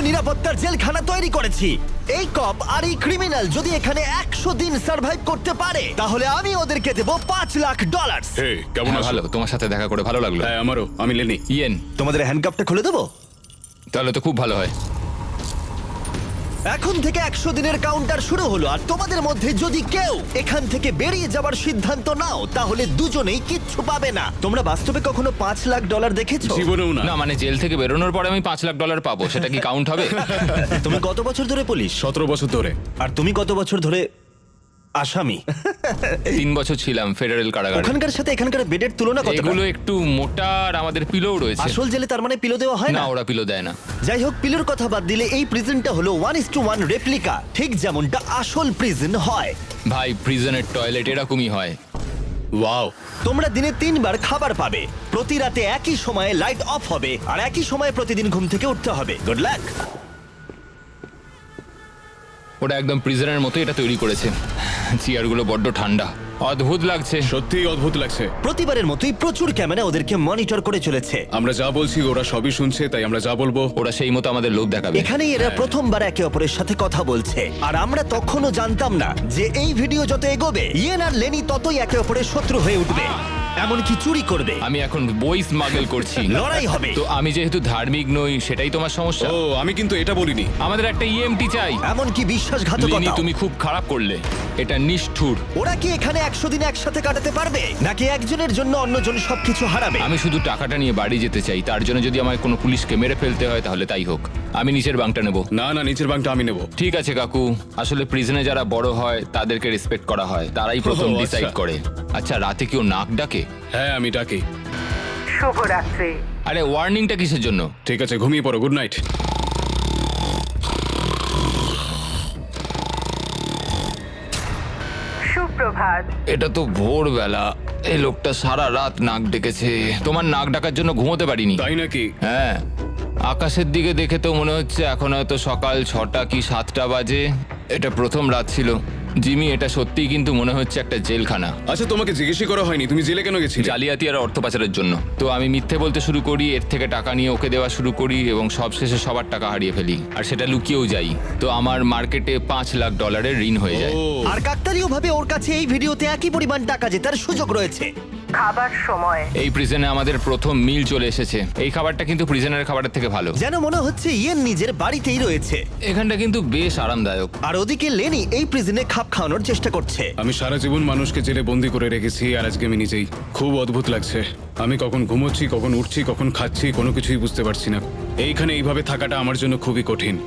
নিরাপত্তার জেলখানা তৈরি করেছি। এই কপ আর এই ক্রিমিনাল যদি এখানে একশো দিন সার্ভাইভ করতে পারে তাহলে আমি ওদেরকে দেব পাঁচ লাখ ডলার হে কেমন হ্যাঁ, আছো? ভালো তোমার সাথে দেখা করে ভালো লাগল। হ্যাঁ আমারও আমি লেনি। ইয়েন। তোমাদের হ্যান্ডকাপটা খুলে দেবো? তাহলে তো খুব ভালো হয়। এখন থেকে একশো দিনের কাউন্টার শুরু হলো আর তোমাদের মধ্যে যদি কেউ এখান থেকে বেরিয়ে যাবার সিদ্ধান্ত নাও তাহলে দুজনেই কিচ্ছু পাবে না। তোমরা বাস্তবে কখনো পাঁচ লাখ ডলার দেখেছ? জীবনেও না। না মানে জেল থেকে বেরোনোর পরে আমি পাঁচ লাখ ডলার পাবো সেটা কি কাউন্ট হবে? তুমি কত বছর ধরে পুলিশ? সতেরো বছর ধরে। আর তুমি কত বছর ধরে আসামি। তিন বছর ছিলাম ফেডারেল কারাগারে। ওখানকার সাথে এখানকার বেডের তুলনা কত এগুলো একটু মোটা আর আমাদের পিলোও রয়েছে। আসল জেলে তার মানে পিলো দেওয়া হয় না? না ওরা পিলো দেয় না। যাই হোক পিলোর কথা বাদ দিলে এই প্রিজনটা হলো one is to one replica ঠিক যেমনটা আসল প্রিজন হয়। ভাই প্রিজনের টয়লেট এরকমই হয়। ওয়াও তোমরা দিনে তিনবার খাবার পাবে। প্রতি রাতে একই সময়ে লাইট অফ হবে আর একই সময়ে প্রতিদিন ঘুম থেকে উঠতে হবে। গুড লাক ওটা একদম প্রিজনের মতো এটা তৈরি করেছে। চেয়ারগুলো বড্ড ঠান্ডা। অদ্ভুত লাগছে। সত্যিই অদ্ভুত লাগছে। প্রতিবারের মতোই প্রচুর ক্যামেরা ওদেরকে মনিটর করে চলেছে। আমরা যা বলছি ওরা সবই শুনছে তাই আমরা যা বলব। ওরা সেই মতো আমাদের লোক দেখাবে। এখানেই এরা প্রথমবার একে অপরের সাথে কথা বলছে। আর আমরা তখনও জানতাম না যে এই ভিডিও যত এগোবে ইয়েন আর লেনি ততই একে অপরের শত্রু হয়ে উঠবে। এমনকি চুরি করবে। আমি এখন বই স্মাগল করছি। লড়াই হবে। তো আমি যেহেতু ধার্মিক নই সেটাই তোমার সমস্যা। ও আমি কিন্তু এটা বলিনি। আমাদের একটা ইএমটি চাই। এমনকি লিনি বিশ্বাসঘাতকতা তুমি খুব খারাপ করলে। এটা নিষ্ঠুর। ওরা কি এখানে একশো দিন একসাথে কাটাতে পারবে? নাকি একজনের জন্য অন্যজন সবকিছু হারাবে? আমি শুধু টাকাটা নিয়ে বাড়ি যেতে চাই। তার জন্য যদি আমায় কোনো পুলিশকে মেরে ফেলতে হয় তাহলে তাই হোক। আমি নিচের বাংটা নেব। না না নিচের বাংটা আমি নেব। ঠিক আছে কাকু। আসলে প্রিজনে যারা বড় হয় তাদেরকে রেসপেক্ট করা হয়। তারাই প্রথম ও, আচ্ছা। ডিসাইড করে। আচ্ছা রাতে কেউ নাক ডাকে? হ্যাঁ আমি ডাকি। শুভরাত্রি। আরে ওয়ার্নিংটা কিসের জন্য? ঠিক আছে ঘুমিয়ে পড়ো গুড নাইট সুপ্রভাত। এটা তো ভোরবেলা। এই লোকটা সারা রাত নাক ডেকেছে। তোমার নাক ডাকার জন্য ঘুমোতে পারিনি। তাই নাকি? হ্যাঁ। আকাশের দিকে দেখে তো মনে হচ্ছে এখন হয়তো সকাল ছটা কি সাতটা বাজে। এটা প্রথম রাত ছিল। জিমি এটা সত্যিই কিন্তু মনে হচ্ছে একটা জেলখানা। আচ্ছা তোমাকে জিজ্ঞেসই করা হয়নি। তুমি জেলে কেন গেছিলে? জালিয়াতি আর অর্থ পাচারের জন্য। তো আমি মিথ্যে বলতে শুরু করি এর থেকে টাকা নিয়ে ওকে দেওয়া শুরু করি এবং সবশেষে সবার টাকা হারিয়ে ফেলি। আর সেটা লুকিয়েও যাই। তো আমার মার্কেটে পাঁচ লাখ ডলারের ঋণ হয়ে যায়। আর কাকতালীয় ভাবে ওর কাছে এই ভিডিওতে একই পরিমাণ টাকা জেতার সুযোগ রয়েছে। খাবার সময়। এই প্রিজনে আমাদের প্রথম মিল চলে এসেছে। এই খাবারটা কিন্তু প্রিজনের খাবারের থেকে ভালো। যেন মনে হচ্ছে ইয়েন নিজের বাড়িতেই রয়েছে। এখানটা কিন্তু বেশ আরামদায়ক। আর ওদিকে লেনি এই প্রিজনে খাপ খাওয়ানোর চেষ্টা করছে। আমি সারা জীবন মানুষকে জেলে বন্দি করে রেখেছি আর আজকে আমি নিজেই। খুব অদ্ভুত লাগছে। আমি কখন ঘুমোচ্ছি কখন উঠছি কখন খাচ্ছি কোনো কিছুই বুঝতে পারছি না। এইখানে এইভাবে থাকাটা আমার জন্য খুবই কঠিন।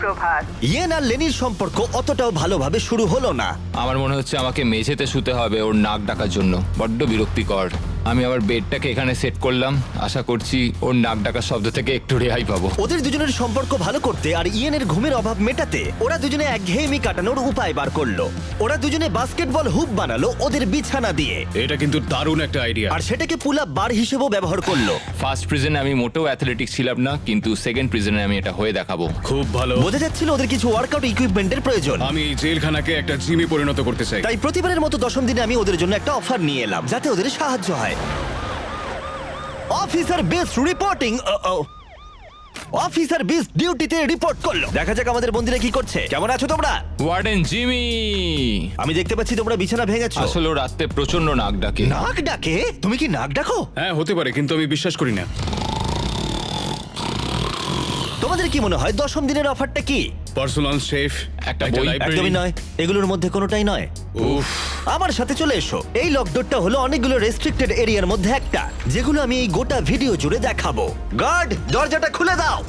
সুপ্রভাত। ইয়েন আর লেনির সম্পর্ক অতটাও ভালোভাবে শুরু হলো না। আমার মনে হচ্ছে আমাকে মেঝেতে শুতে হবে ওর নাক ডাকার জন্য। বড্ড বিরক্তিকর। আমি আবার বেডটাকে এখানে সেট করলাম। আশা করছি ওর নাক ডাকার শব্দ থেকে একটু রেহাই পাবো। ওদের দুজনের সম্পর্ক ভালো করতে আর ইয়েনের ঘুমের অভাব মেটাতে ওরা দুজনে একঘেয়েমি কাটানোর উপায় বার করল। ওরা দুজনে বাস্কেটবল হুপ বানালো ওদের বিছানা দিয়ে। এটা কিন্তু দারুণ একটা আইডিয়া আর সেটাকে পুল আপ বার হিসেবেও ব্যবহার করল। ফার্স্ট প্রিজনে আমি মোটেও অ্যাথলেটিক ছিলাম না কিন্তু সেকেন্ড প্রিজনে আমি এটা হয়ে দেখাবো। খুব ভালো। বোঝা যাচ্ছিল ওদের কিছু ওয়ার্কআউট ইকুইপমেন্টের প্রয়োজন। আমি এই জেলখানাকে একটা জিমে পরিণত করতে চাই। তাই প্রতিবারের মতো দশম দিনে আমি ওদের জন্য একটা অফার নিয়ে এলাম যাতে ওদের সাহায্য হয়। Officer best reporting officer best ডিউটিতে রিপোর্ট করল। দেখা যাক আমাদের বন্দিরা কি করছে। কেমন আছো তোমরা? ওয়ার্ডেন জিমি আমি দেখতে পাচ্ছি তোমরা বিছানা ভেঙেছো। আসলে ও রাতে প্রচণ্ড নাক ডাকে। নাক ডাকে? তুমি কি নাক ডাকো? হ্যাঁ হতে পারে কিন্তু আমি বিশ্বাস করি না। তোমাদের কি মনে হয় দশম দিনের অফারটা কি? পার্সোনাল শেফ একটা বই, একদমই নয় এগুলোর মধ্যে কোনোটাই নয়। উফ। আমার সাথে চলে এসো। এই লকডাউনটা হলো অনেকগুলো রেস্ট্রিক্টেড এরিয়ার মধ্যে একটা যেগুলো আমি এই গোটা ভিডিও জুড়ে দেখাবো। গার্ড দরজাটা খুলে দাও।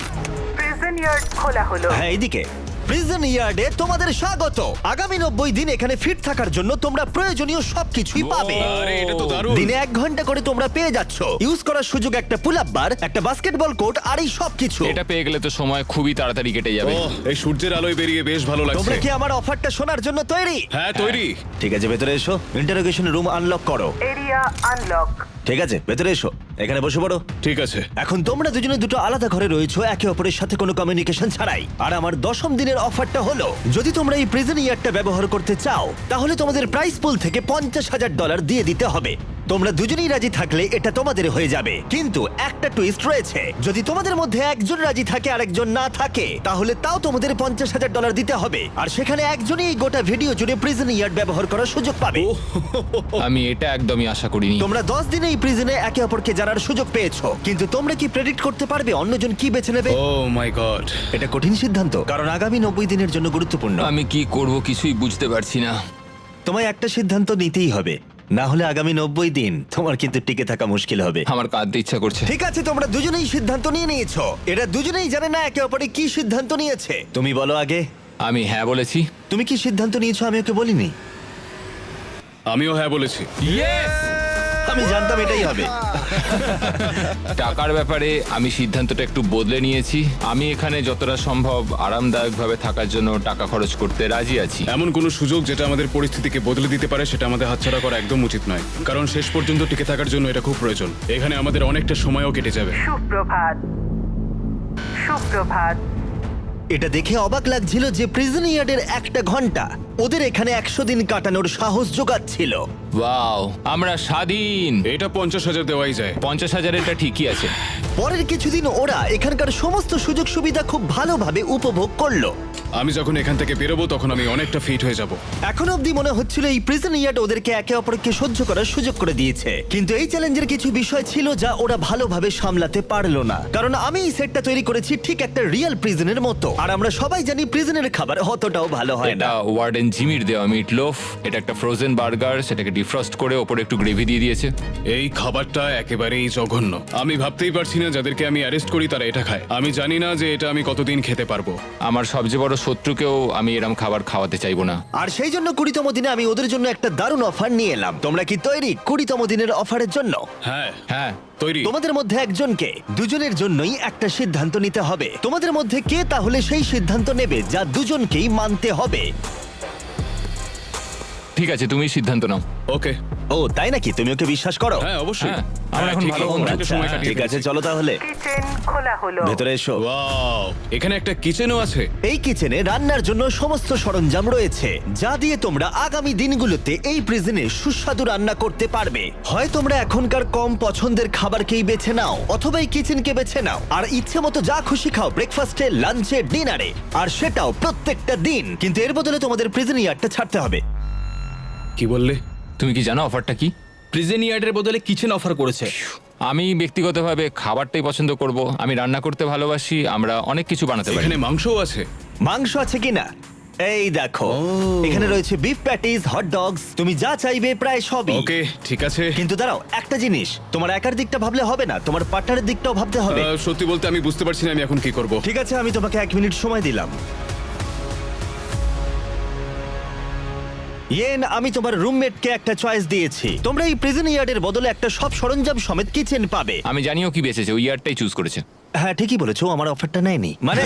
প্রিজন ইয়ার্ড খোলা হলো। হ্যাঁ এইদিকে। প্রিজন ইয়ার্ডে তোমাদের স্বাগত। আগামী নব্বই দিন এখানে ফিট থাকার জন্য তোমরা প্রয়োজনীয় সবকিছুই পাবে। আরে এটা তো দারুণ। দিনে এক ঘণ্টা করে তোমরা পেয়ে যাচ্ছ। ইউজ করার সুযোগ একটা পুল আপ বার একটা বাস্কেটবল কোর্ট আর এই সবকিছু। এটা পেয়ে গেলে তো সময় খুবই তাড়াতাড়ি কেটে যাবে। ওহ, এই সূর্যের আলোয় বেরিয়ে বেশ ভালো লাগছে। তোমরা কি আমার অফারটা শোনার জন্য তৈরি? হ্যাঁ তৈরি। ঠিক আছে ভেতরে এসো। ইন্টারোগেশন রুম আনলক করো। এরিয়া আনলক ঠিক আছে ভেতরে এসো। এখানে বসে পড়ো। ঠিক আছে। এখন তোমরা দুজনে দুটো আলাদা ঘরে রয়েছো একে অপরের সাথে কোনো কমিউনিকেশন ছাড়াই। আর আমার দশম দিনের অফারটা হলো যদি তোমরা এই প্রিজন ইয়ারটা ব্যবহার করতে চাও তাহলে তোমাদের প্রাইস পুল থেকে পঞ্চাশ হাজার ডলার দিয়ে দিতে হবে। তোমরা দুজনেই রাজি থাকলে এটা তোমাদের হয়ে যাবে। কিন্তু একটা টুইস্ট রয়েছে। যদি তোমাদের মধ্যে একজন রাজি থাকে আরেকজন না থাকে তাহলে তাও তোমাদের পঞ্চাশ হাজার ডলার দিতে হবে। আর সেখানে একজনই এই গোটা ভিডিও জুড়ে প্রিজন ইয়ার্ড ব্যবহার করার সুযোগ পাবে। আমি এটা একদমই আশা করিনি। তোমরা দশ দিনে এই প্রিজনে একে অপরকে জানার সুযোগ পেয়েছ। কিন্তু তোমরা কি প্রেডিক্ট করতে পারবে অন্যজন কি বেছে নেবে? Oh my God. এটা কঠিন সিদ্ধান্ত কারণ আগামী নব্বই দিনের জন্য গুরুত্বপূর্ণ। আমি কি করব কিছুই বুঝতে পারছি না। তোমায় একটা সিদ্ধান্ত নিতেই হবে। না হলে আগামী নব্বই দিন তোমার কিন্তু টিকে থাকা মুশকিল হবে। আমার কাঁদতে ইচ্ছা করছে। ঠিক আছে তোমরা দুজনেই সিদ্ধান্ত নিয়ে নিয়েছো। এরা দুজনেই জানে না একে অপরে কি সিদ্ধান্ত নিয়েছে। তুমি বলো আগে। আমি হ্যাঁ বলেছি। তুমি কি সিদ্ধান্ত নিয়েছো আমি ওকে বলিনি? আমিও হ্যাঁ বলেছি। আমি জানতাম এটাই হবে। টাকার ব্যাপারে আমি সিদ্ধান্তটা একটু বদলে নিয়েছি। আমি এখানে যতটা সম্ভব আরামদায়কভাবে থাকার জন্য টাকা খরচ করতে রাজি আছি। এমন কোনো সুযোগ যেটা আমাদের পরিস্থিতিকে বদলে দিতে পারে সেটা আমাদের হাতছাড়া করা একদম উচিত নয়। কারণ শেষ পর্যন্ত টিকে থাকার জন্য এটা খুব প্রয়োজন। এখানে আমাদের অনেকটা সময়ও কেটে যাবে। সুপ্রভাত। সুপ্রভাত। এটা দেখে অবাক লাগছিল যে প্রিজন ইয়ার্ডের একটা ঘণ্টা। ওদের এখানে একশো দিন কাটানোর সাহস জোগাচ্ছিল ওয়াও আমরা স্বাধীন। এটা পঞ্চাশ হাজার দেওয়াই যায়। পঞ্চাশ হাজার এটা ঠিকই আছে। পরের কিছুদিন ওরা এখানকার সমস্ত সুযোগ সুবিধা খুব ভালোভাবে উপভোগ করল। আমি যখন এখান থেকে বেরোবো তখন আমি অনেকটা ফিট হয়ে যাব। এখন অবধি মনে হচ্ছিল এই প্রিজন ইয়ার্ড ওদেরকে একে অপরকে সহ্য করার সুযোগ করে দিয়েছে। কিন্তু এই চ্যালেঞ্জের কিছু বিষয় ছিল যা ওরা ভালোভাবে সামলাতে পারল না। কারণ আমি এই সেটটা তৈরি করেছি ঠিক একটা রিয়েল প্রিজনের মতো। আর আমরা সবাই জানি প্রিজনের খাবার অতটাও ভালো হয় এটা না ওয়ার্ডেন জিমির দেওয়া মিট লোফ এটা একটা ফ্রোজেন বার্গার সেটাকে ডিফ্রস্ট করে ওপরে একটু গ্রেভি দিয়ে দিয়েছে। এই খাবারটা একেবারেই জঘন্য। আমি ভাবতেই পারছি না যাদেরকে আমি অ্যারেস্ট করি তারা এটা খায়। আমি জানি না যে এটা আমি কতদিন খেতে পারব। আমার সবচেয়ে বড় শত্রুকেও আমি এরম খাবার খাওয়াতে চাইব না। আর সেই জন্য কুড়িতম দিনে আমি ওদের জন্য একটা দারুণ অফার নিয়ে এলাম। তোমরা কি তৈরি কুড়িতম দিনের অফারের জন্য? হ্যাঁ হ্যাঁ তৈরি। তোমাদের মধ্যে একজনকে দুজনের জন্যই একটা সিদ্ধান্ত নিতে হবে। তোমাদের মধ্যে কে তাহলে সেই সিদ্ধান্ত নেবে যা দুজনকেই মানতে হবে? ঠিক আছে তুমি সিদ্ধান্ত নাও। ওকে। ও তাই নাকি? তুমি ওকে বিশ্বাস করো? হ্যাঁ অবশ্যই। হ্যাঁ, আমরা হ্যাঁ, এখন ভালো সময় আচ্ছা, কাটিয়ে ঠিক আছে চলো তাহলে। কিচেন খোলা হলো। ভেতরে এসো। এখানে একটা কিচেনও আছে। এই কিচেনে রান্নার জন্য সমস্ত সরঞ্জাম রয়েছে যা দিয়ে তোমরা আগামী দিনগুলোতে এই প্রিজনে সুস্বাদু রান্না করতে পারবে। হয় তোমরা এখনকার কম পছন্দের খাবারকেই বেছে নাও অথবা এই কিচেনকে বেছে নাও আর ইচ্ছে মতো যা খুশি খাও ব্রেকফাস্টে লাঞ্চে ডিনারে আর সেটাও প্রত্যেকটা দিন। কিন্তু এর বদলে তোমাদের প্রিজন ইয়ারটা ছাড়তে হবে। কি বললে? তুমি কি জানো অফারটা কি? প্রিজেন ইয়ার্ডের বদলে কিচেন অফার করেছে। আমি ব্যক্তিগতভাবে খাবারটাই পছন্দ করব। আমি রান্না করতে ভালোবাসি আমরা অনেক কিছু বানাতে পারি। এখানে মাংসও আছে। মাংস আছে কিনা? এই দেখো এখানে রয়েছে বিফ প্যাটিস হট ডগস তুমি যা চাইবে প্রায় সবই। ওকে ঠিক আছে। কিন্তু দাঁড়াও একটা জিনিস তোমার একার দিকটা ভাবলে হবে না তোমার পার্টনারের দিকটাও ভাবতে হবে। আহ, সত্যি বলতে আমি বুঝতে পারছি না আমি এখন কি করব। ঠিক আছে আমি তোমাকে এক মিনিট সময় দিলাম। ইয়েন আমি তোমার রুমমেটকে একটা চয়েস দিয়েছি। তোমরা এই প্রিজন ইয়ার্ডের বদলে একটা সব সরঞ্জাম সমেত কিচেন পাবে। আমি জানিও কি বেঁচেছে ওই ইয়ারটাই চুজ করেছে। হ্যাঁ ঠিকই বলেছ আমার অফারটা নেয়নি। মানে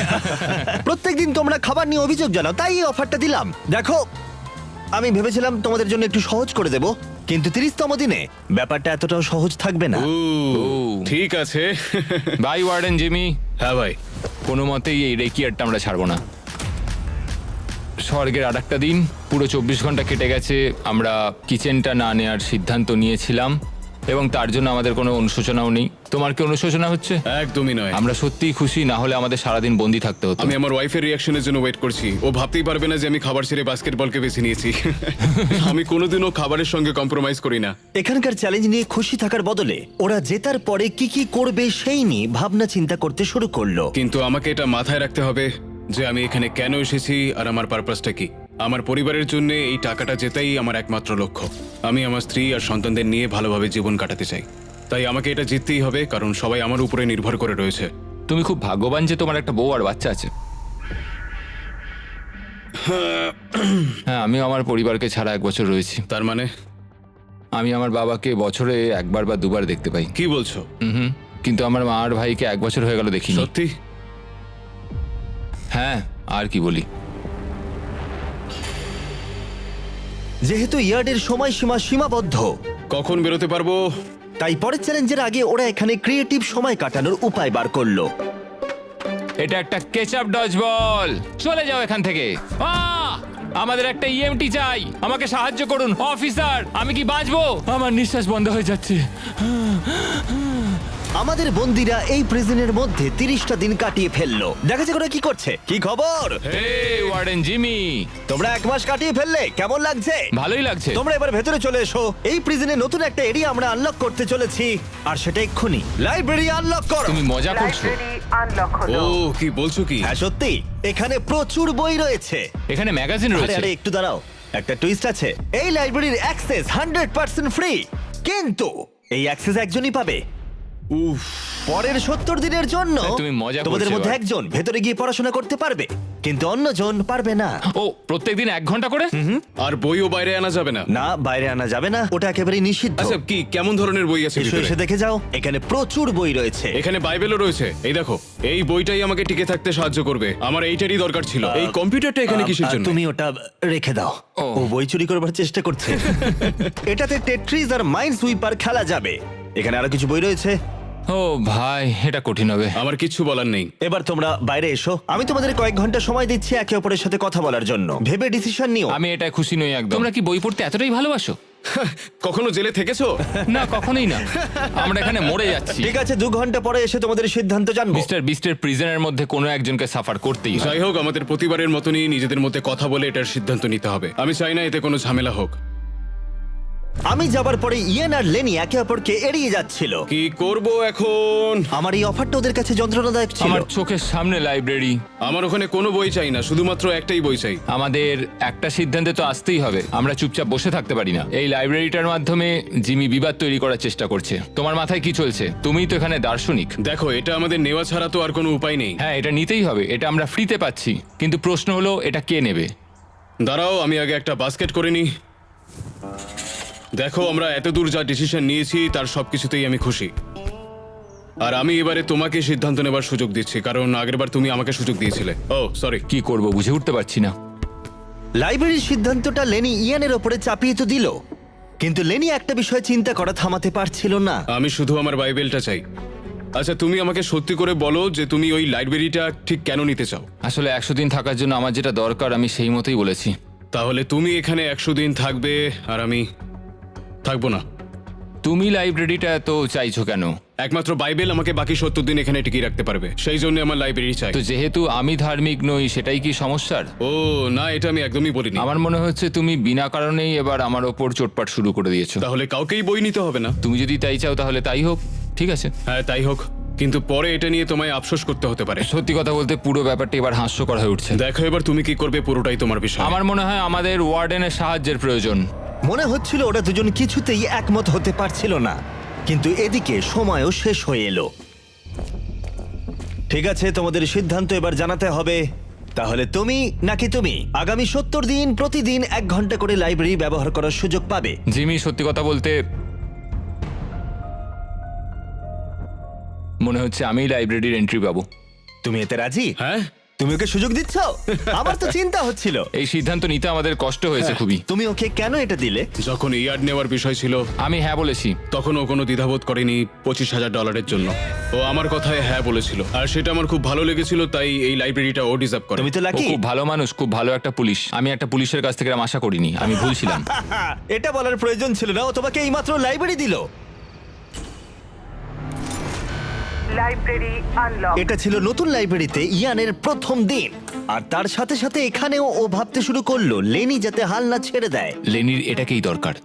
প্রত্যেকদিন তোমরা খাবার নিয়ে অভিযোগ জানাও তাই এই অফারটা দিলাম। দেখো আমি ভেবেছিলাম তোমাদের জন্য একটু সহজ করে দেব কিন্তু তিরিশতম দিনে ব্যাপারটা এতটাও সহজ থাকবে না। ও, ঠিক আছে। Bye warden Jimmy. হ্যাঁ ভাই। কোনো মতেই এই রেকিয়ারটা আমরা ছাড়বো না। স্বর্গের আর একটা দিন। পুরো চব্বিশ ঘণ্টা কেটে গেছে। আমরা কিচেনটা না নেওয়ার সিদ্ধান্ত নিয়েছিলাম এবং তার জন্য আমাদের কোনো অনুশোচনাও নেই। তোমার কি অনুশোচনা হচ্ছে? একদমই নয়। আমরা সত্যিই খুশি না হলে আমাদের সারাদিন বন্দি থাকতে হতো। আমি আমার ওয়াইফের রিয়াকশনের জন্য ওয়েট করছি। ও ভাবতেই পারবে না যে আমি খাবার ছেড়ে বাস্কেটবলকে বেছে নিয়েছি। আমি কোনোদিনও খাবারের সঙ্গে কম্প্রোমাইজ করি না। এখানকার চ্যালেঞ্জ নিয়ে খুশি থাকার বদলে ওরা জেতার পরে কি কি করবে সেই নিয়ে ভাবনা চিন্তা করতে শুরু করল। কিন্তু আমাকে এটা মাথায় রাখতে হবে। যে আমি এখানে কেন এসেছি আর আমার পারপাসটা কি? আমার পরিবারের জন্য এই টাকাটা জেতাই আমার একমাত্র লক্ষ্য। আমি আমার স্ত্রী আর সন্তানদের নিয়ে ভালোভাবে জীবন কাটাতে চাই। তাই আমাকে এটা জিততেই হবে কারণ সবাই আমার উপরে নির্ভর করে রয়েছে। তুমি খুব ভাগ্যবান যে তোমার একটা বউ আর বাচ্চা আছে। হ্যাঁ আমি আমার পরিবারকে ছাড়া এক বছর রয়েছি। তার মানে? আমি আমার বাবাকে বছরে একবার বা দুবার দেখতে পাই। কি বলছো? হুম কিন্তু আমার মা আর ভাইকে এক বছর হয়ে গেল দেখি সত্যি? হ্যাঁ আর কি বলি। যেহেতু ইয়ার্ডের সময়সীমা সীমাবদ্ধ। কখন বেরোতে পারব? তাই পরের চ্যালেঞ্জের আগে ওরা এখানে ক্রিয়েটিভ সময় কাটানোর উপায় বার করল। এটা একটা কেচাপ ডজ বল চলে যাও এখান থেকে। আহ! আমাদের একটা ইএমটি চাই। আমাকে সাহায্য করুন অফিসার। আমি কি বাঁচবো? আমার নিঃশ্বাস বন্ধ হয়ে যাচ্ছে। আমাদের বন্দিরা এই প্রিজনের মধ্যে তিরিশটা দিন কাটিয়ে ফেলল। দেখা যাক ওরা কি করছে। কি খবর? Hey warden Jimmy. তোমরা এক মাস কাটিয়ে ফেললে কেমন লাগছে? ভালোই লাগছে। তোমরা এবার ভেতরে চলে এসো। এই প্রিজনে নতুন একটা এরিয়া আমরা আনলক করতে চলেছি আর সেটা এক্ষুনি। লাইব্রেরি আনলক করো। তুমি মজা করছ। লাইব্রেরি আনলক ও কি বলছো কি? হ্যাঁ সত্যি। এখানে প্রচুর বই রয়েছে। এখানে ম্যাগাজিন আরে রয়েছে। আরে একটু দাঁড়াও। একটা টুইস্ট আছে। এই লাইব্রেরির অ্যাক্সেস হান্ড্রেড পার্সেন্ট ফ্রি কিন্তু এই অ্যাক্সেস একজনই পাবে। উফ। পরের সত্তর দিনের জন্য তুমি মজা তোমাদের মধ্যে এবার। একজন ভেতরে গিয়ে পড়াশোনা করতে পারবে কিন্তু অন্যজন পারবে না। ও প্রত্যেকদিন এক ঘণ্টা করে? আর বইও বাইরে আনা যাবে না। না বাইরে আনা যাবে না ওটা একেবারে নিষিদ্ধ। আচ্ছা কি কেমন ধরনের বই আছে এসো ভিতরে? এসে দেখে যাও এখানে প্রচুর বই রয়েছে। এখানে বাইবেলও রয়েছে। এই দেখো এই বইটাই আমাকে টিকে থাকতে সাহায্য করবে। আমার এইটারই দরকার ছিল। এই কম্পিউটারটা এখানে কিসের আহ, জন্য? তুমি ওটা রেখে দাও। ও। ও বই চুরি করবার চেষ্টা করছে। এটাতে টেট্রিজ আর মাইন্ড সুইপার খেলা যাবে। এখানে আরও কিছু বই রয়েছে। ও ভাই এটা কঠিন হবে। আমার কিছু বলার নেই। এবার তোমরা বাইরে এসো। আমি তোমাদের কয়েক ঘণ্টা সময় দিচ্ছি একে অপরের সাথে কথা বলার জন্য। ভেবে ডিসিশন নিও। আমি এটা খুশি নই একদম। তোমরা কি বই পড়তে এতটাই ভালোবাসো? কখনো জেলে থেকেছো? না কখনোই না। আমরা এখানে মরে যাচ্ছি। ঠিক আছে দু ঘণ্টা পরে এসে তোমাদের সিদ্ধান্ত জানব। মিস্টার বিস্টের প্রিজনের মধ্যে কোনো একজনকে সাফার করতেই হয়। যাই হোক আমাদের প্রতিবারের মতনই নিজেদের মধ্যে কথা বলে এটার সিদ্ধান্ত নিতে হবে। আমি চাই না এতে কোনো ঝামেলা হোক। আমি যাবার পরে ইয়েন আর লেনি একে অপরকে এড়িয়ে যাচ্ছিল। কি করব এখন? আমার এই অফারটা ওদের কাছে যন্ত্রণাদায়ক ছিল। আমার চোখের সামনে লাইব্রেরি। আমার ওখানে কোনো বই চাই না শুধুমাত্র একটাই বই চাই। আমাদের একটা সিদ্ধান্তে তো আসতেই হবে আমরা চুপচাপ বসে থাকতে পারি না। এই লাইব্রেরিটার মাধ্যমে জিমি বিবাদ তৈরি করার চেষ্টা করছে। তোমার মাথায় কি চলছে? তুমি তো এখানে দার্শনিক। দেখো এটা আমাদের নেওয়া ছাড়া তো আর কোনো উপায় নেই। হ্যাঁ এটা নিতেই হবে এটা আমরা ফ্রিতে পাচ্ছি। কিন্তু প্রশ্ন হলো এটা কে নেবে? দাঁড়াও আমি আগে একটা বাস্কেট করে নিই। দেখো আমরা এত দূর যা ডিসিশন নিয়েছি তার সবকিছুতেই আমি খুশি। আর আমি এবারে তোমাকে সিদ্ধান্ত নেবার সুযোগ দিচ্ছি কারণ আগেরবার তুমি আমাকে সুযোগ দিয়েছিলে। ও সরি কি করব বুঝে উঠতে পারছি না। লাইব্রেরির সিদ্ধান্তটা লেনি ইয়ানের ওপরে চাপিয়ে তো দিল। কিন্তু লেনি একটা বিষয় চিন্তা করা থামাতে পারছিল না। আমি শুধু আমার বাইবেলটা চাই। আচ্ছা তুমি আমাকে সত্যি করে বলো যে তুমি ওই লাইব্রেরিটা ঠিক কেন নিতে চাও? আসলে একশো দিন থাকার জন্য আমার যেটা দরকার আমি সেই মতোই বলেছি। তাহলে তুমি এখানে একশো দিন থাকবে আর আমি থাকব না। তুমি লাইব্রেরিটা এত চাইছো কেন? একমাত্র বাইবেল আমাকে বাকি সত্তর দিন এখানে টিকিয়ে রাখতে পারবে। সেই জন্য আমার লাইব্রেরি চাই। তো যেহেতু আমি ধার্মিক নই সেটাই কি সমস্যার? ও না এটা আমি একদমই বলিনি। আমার মনে হচ্ছে তুমি বিনা কারণেই এবার আমার ওপর চোটপাট শুরু করে দিয়েছ। তাহলে কাউকেই বই নিতে হবে না। তুমি যদি তাই চাও তাহলে তাই হোক ঠিক আছে? হ্যাঁ তাই হোক। কিন্তু পরে এটা নিয়ে তোমায় আফসোস করতে হতে পারে। সত্যি কথা বলতে পুরো ব্যাপারটা এবার হাস্যকর হয়ে উঠছে। দেখো এবার তুমি কি করবে পুরোটাই তোমার বিষয়। আমার মনে হয় আমাদের ওয়ার্ডেনের সাহায্যের প্রয়োজন। মনে হচ্ছিল ওরা দুজন কিছুতেই একমত হতে পারছিল না। কিন্তু এদিকে সময়ও শেষ হয়ে এলো। ঠিক আছে তোমাদের সিদ্ধান্ত এবার জানাতে হবে। তাহলে তুমি নাকি তুমি? আগামী সত্তর দিন প্রতিদিন এক ঘণ্টা করে লাইব্রেরি ব্যবহার করার সুযোগ পাবে। জিমি সত্যি কথা বলতে মনে হচ্ছে আমি লাইব্রেরির এন্ট্রি পাবো। তুমি এতে রাজি? হ্যাঁ। তুমি ওকে সুযোগ দিচ্ছ? আমার তো চিন্তা হচ্ছিল। এই সিদ্ধান্ত নিতে আমাদের কষ্ট হয়েছে খুবই। তুমি ওকে কেন এটা দিলে? যখন ইয়ার্ড নেওয়ার বিষয় ছিল আমি হ্যাঁ বলেছি। তখন ও কোনো দ্বিধাবোধ করেনি পঁচিশ হাজার ডলারের জন্য। ও আমার কথায় হ্যাঁ বলেছিল। আর সেটা আমার খুব ভালো লেগেছিল তাই এই লাইব্রেরিটা ও ডিজার্ভ করে। তুমি তো ও লাকি খুব ভালো মানুষ খুব ভালো একটা পুলিশ। আমি একটা পুলিশের কাছ থেকে এরম আশা করিনি আমি ভুলছিলাম এটা বলার প্রয়োজন ছিল না ও তোমাকে এইমাত্র লাইব্রেরি দিল। লাইব্রেরি আনলক এটা ছিল নতুন লাইব্রেরিতে ইয়ানের প্রথম দিন। আর তার সাথে সাথে এখানেও ও ভাবতে শুরু করল লেনি যাতে হাল না ছেড়ে দেয়। লেনির এটাকেই দরকার।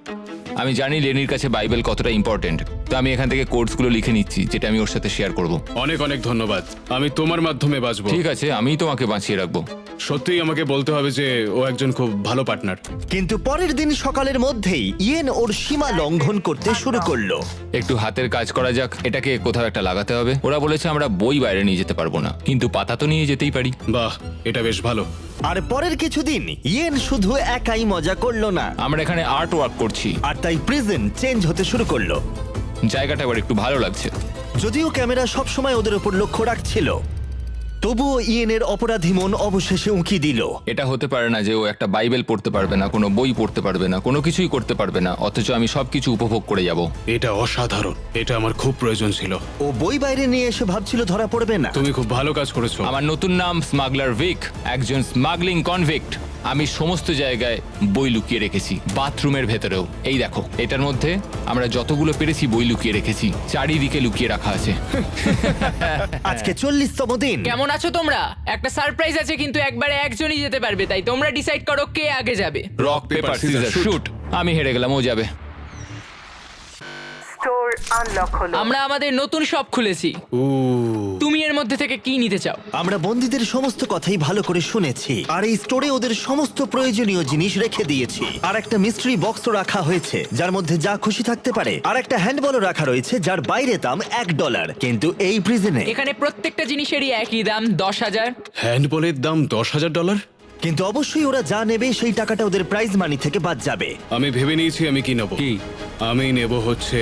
আমি জানি লেনির কাছে বাইবেল কতটা ইম্পর্টেন্ট তো আমি এখান থেকে কোর্সগুলো লিখে নিচ্ছি যেটা আমি ওর সাথে শেয়ার করব। অনেক অনেক ধন্যবাদ। আমি তোমার মাধ্যমে বাঁচবো। ঠিক আছে আমি তোমাকে বাঁচিয়ে রাখব। সত্যিই আমাকে বলতে হবে যে ও একজন খুব ভালো পার্টনার কিন্তু পরের দিন সকালের মধ্যেই ইয়েন ওর সীমা লঙ্ঘন করতে শুরু করল। একটু হাতের কাজ করা যাক এটাকে কোথাও একটা লাগাতে হবে। ওরা বলেছে আমরা বই বাইরে নিয়ে যেতে পারব না কিন্তু পাতা তো নিয়ে যেতেই পারি। বাহ এটা বেশ ভালো। আর পরের কিছুদিন ইয়েন শুধু একাই মজা করল না। আমরা এখানে আর্ট ওয়ার্ক করছি। আর তাই প্রিজন চেঞ্জ হতে শুরু করল। জায়গাটা এবার একটু ভালো লাগছে। যদিও ক্যামেরা সবসময় ওদের উপর লক্ষ্য রাখছিল। তবুও ইয়েনের অপরাধী মন অবশেষে উঁকি দিল। এটা হতে পারে না যে ও একটা বাইবেল পড়তে পারবে না কোনো বই পড়তে পারবে না কোনো কিছুই করতে পারবে না অথচ আমি সবকিছু উপভোগ করে যাব। এটা অসাধারণ। এটা আমার খুব প্রয়োজন ছিল। ও বই বাইরে নিয়ে এসে ভাবছিল ধরা পড়বে না। তুমি খুব ভালো কাজ করেছ। আমার নতুন নাম স্মাগলার ভিক একজন স্মাগলিং কনভিক্ট। আমি সমস্ত জায়গায় বই লুকিয়ে রেখেছি বাথরুমের ভেতরেও। এই দেখো এটার মধ্যে আমরা যতগুলো পেরেছি বই লুকিয়ে রেখেছি চারিদিকে লুকিয়ে রাখা আছে। আজকে চল্লিশতম দিন। কেমন আছো তোমরা? একটা সারপ্রাইজ আছে কিন্তু একবারে একজনই যেতে পারবে তাই তোমরা ডিসাইড করো কে আগে যাবে। রক পেপার সিজার শুট আমি হেরে গেলাম ও যাবে। স্টোর আনলক হলো। আমরা আমাদের নতুন শপ খুলেছি। তুমি এর মধ্যে থেকে কি নিতে চাও? আমরা বন্দীদের সমস্ত কথাই ভালো করে শুনেছি আর এই স্টোরে ওদের সমস্ত প্রয়োজনীয় জিনিস রেখে দিয়েছি। আর একটা মিস্ট্রি বক্সও রাখা হয়েছে যার মধ্যে যা খুশি থাকতে পারে। আর একটা হ্যান্ডবলও রাখা রয়েছে যার বাইরে দাম এক ডলার কিন্তু এই প্রিজনে এখানে প্রত্যেকটা জিনিসেরই একই দাম দশ হাজার। হ্যান্ডবলের দাম দশ হাজার ডলার কিন্তু অবশ্যই ওরা যা নেবে সেই টাকাটা ওদের প্রাইজ মানি থেকে বাদ যাবে। আমি ভেবে নিয়েছি আমি কি নেব। কি? আমি নেব হচ্ছে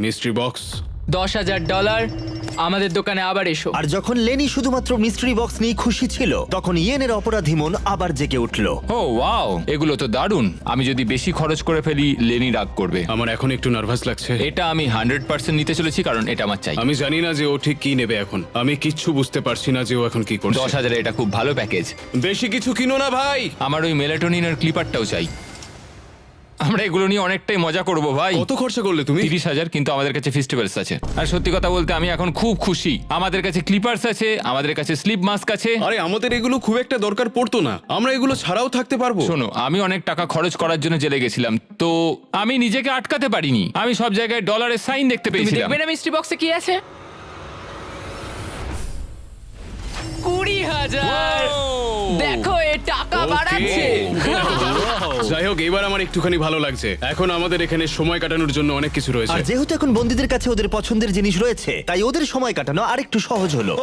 মিস্ট্রি বক্স দশ হাজার ডলার আমাদের দোকানে আবার এসো। আর যখন লেনি শুধুমাত্র মিস্ট্রি বক্স নিয়ে খুশি ছিল তখন ইয়েনের অপরাধী মন আবার জেগে উঠল। ও ওয়াও এগুলো তো দারুণ। আমি যদি বেশি খরচ করে ফেলি লেনি রাগ করবে। আমার এখন একটু নার্ভাস লাগছে। এটা আমি হান্ড্রেড পার্সেন্ট নিতে চলেছি কারণ এটা আমার চাই। আমি জানি না যে ও ঠিক কি নেবে এখন। আমি কিচ্ছু বুঝতে পারছি না যে ও এখন কি করছে। দশ হাজারে এটা খুব ভালো প্যাকেজ। বেশি কিছু কিনো না ভাই। আমার ওই মেলাটোনিনের ক্লিপারটাও চাই। আমরা এগুলো নিয়ে অনেকটাই মজা করব ভাই। কত খরচা করলে তুমি? তিরিশ হাজার কিন্তু আমাদের কাছে ফেস্টিভ্যালস আছে। আর সত্যি কথা বলতে আমি এখন খুব খুশি। আমাদের কাছে ক্লিপার্স আছে আমাদের কাছে স্লিপ মাস্ক আছে। আরে আমাদের এগুলো খুব একটা দরকার পড়তো না। আমরা এগুলো ছাড়াও থাকতে পারব। শোনো আমি অনেক টাকা খরচ করার জন্য জেলে গেছিলাম। তো আমি নিজেকে আটকাতে পারিনি। আমি সব জায়গায় ডলারের সাইন দেখতে তুমি পেয়েছিলাম। দেখবে না মিস্ট্রি বক্সে কি আছে? কুড়ি হাজার। দেখো. বাড়াচ্ছে। যাই হোক এবার আমার একটুখানি ভালো লাগছে। এখন আমাদের এখানে সময় কাটানোর জন্য অনেক কিছু আর রয়েছে যেহেতু এখন বন্দীদের কাছে ওদের পছন্দের জিনিস রয়েছে তাই ওদের সময় কাটানো আরেকটু সহজ হলো।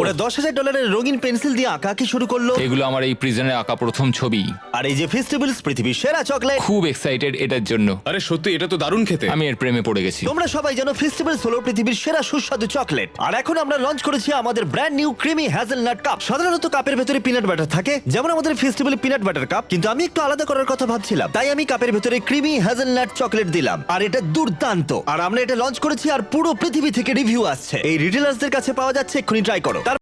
ওরা দশ হাজার ডলারের রঙিন পেন্সিল দিয়ে আঁকাকে শুরু করল। এগুলো আমার এই প্রিজনে আঁকা প্রথম ছবি। আর এই যে ফেস্টিভ্যালস পৃথিবীর সেরা চকলেট। খুব এক্সাইটেড এটার জন্য। আরে সত্যি এটা তো দারুণ খেতে। আমি এর প্রেমে পড়ে গেছি। তোমরা সবাই জানো ফেস্টিভ্যালস হলো পৃথিবীর সেরা সুস্বাদু চকলেট। আর এখন আমরা লঞ্চ করেছি আমাদের brand new creamy hazelnut cup সাধারণত কাপের ভেতরে পিনাট বাটার থাকে যেমন আমাদের ফেস্টিভ্যাল পিনাট বাটার কাপ কিন্তু আমি একটু আলাদা করার কথা ভাবছিলাম। তাই আমি কাপের ভেতরে ক্রিমি হ্যাজেলনাট চকলেট দিলাম। আর এটা দুর্দান্ত। আর আমরা এটা লঞ্চ করেছি আর পুরো পৃথিবী থেকে রিভিউ আসছে। এই রিটেলার্সদের কাছে পাওয়া যাচ্ছে এক্ষুনি ট্রাই করো তার